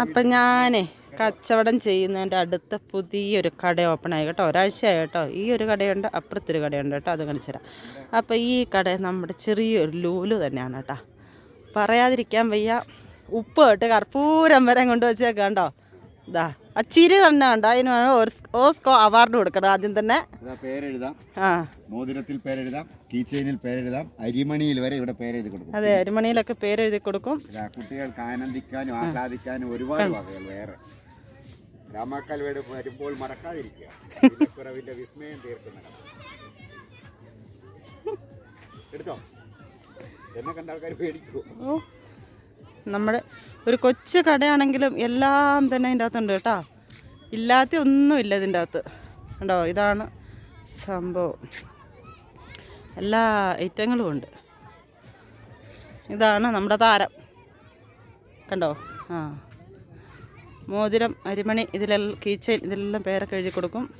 അപ്പം ഞാനേ കച്ചവടം ചെയ്യുന്നതിന്റെ അടുത്ത് പുതിയൊരു കട ഓപ്പൺ ആയി കേട്ടോ. ഒരാഴ്ചയായി കേട്ടോ. ഈ ഒരു കടയുണ്ട് അപ്പുറത്തൊരു കടയുണ്ട് കേട്ടോ. അത് കാണിച്ചു തരാം. അപ്പോൾ ഈ കട നമ്മുടെ ചെറിയൊരു ലൂലു തന്നെയാണ് കേട്ടോ. പറയാതിരിക്കാൻ വയ്യ. ഉപ്പ് തൊട്ട് കർപ്പൂരം വരെ കൊണ്ട്? വെച്ചേക്കാം ഇതാ ആ ചിരി തന്നെ കണ്ടോ? അതിന് ഓസ്കോ അവാർഡ് കൊടുക്കണം. ആദ്യം തന്നെ പേരെഴുതാം. ആ. മോതിരത്തിൽ പേരെഴുതാം. കീച്ചെയിനിൽ ചെയിനിൽ പേരെഴുതാം. അരിമണിയിൽ വരെ ഇവിടെ പേരെഴുതി കൊടുക്കും. അതെ അരിമണിയിലൊക്കെ പേരെഴുതി കൊടുക്കും. കുട്ടികൾക്ക് ആനന്ദിക്കാനും ആഹ്ലാദിക്കാനും ഒരുപാട് വകകൾ വേറെ. രാമാക്കൽ വീട് വരുമ്പോൾ മറക്കാതിരിക്കുക. വിലക്കുറവിന്റെ വിസ്മയം തീർക്കുന്ന. എടുത്തോ? എന്നെ കണ്ട ആൾക്കാർ പേടിക്കുമോ നമ്മുടെ ഒരു കൊച്ചു കടയാണെങ്കിലും എല്ലാം തന്നെ അതിന്റെ അകത്തുണ്ട് കേട്ടോ. ഇല്ലാത്ത ഒന്നുമില്ല ഇതിന്റെ അകത്ത്. കണ്ടോ? ഇതാണ് സംഭവം. എല്ലാ ഐറ്റങ്ങളും ഉണ്ട്. ഇതാണ് നമ്മുടെ താരം. കണ്ടോ? ആ. മോതിരം അരിമണി ഇതിലെല്ലാം കീച്ചൈൻ ഇതിലെല്ലാം പേരൊക്കെ എഴുതി കൊടുക്കും.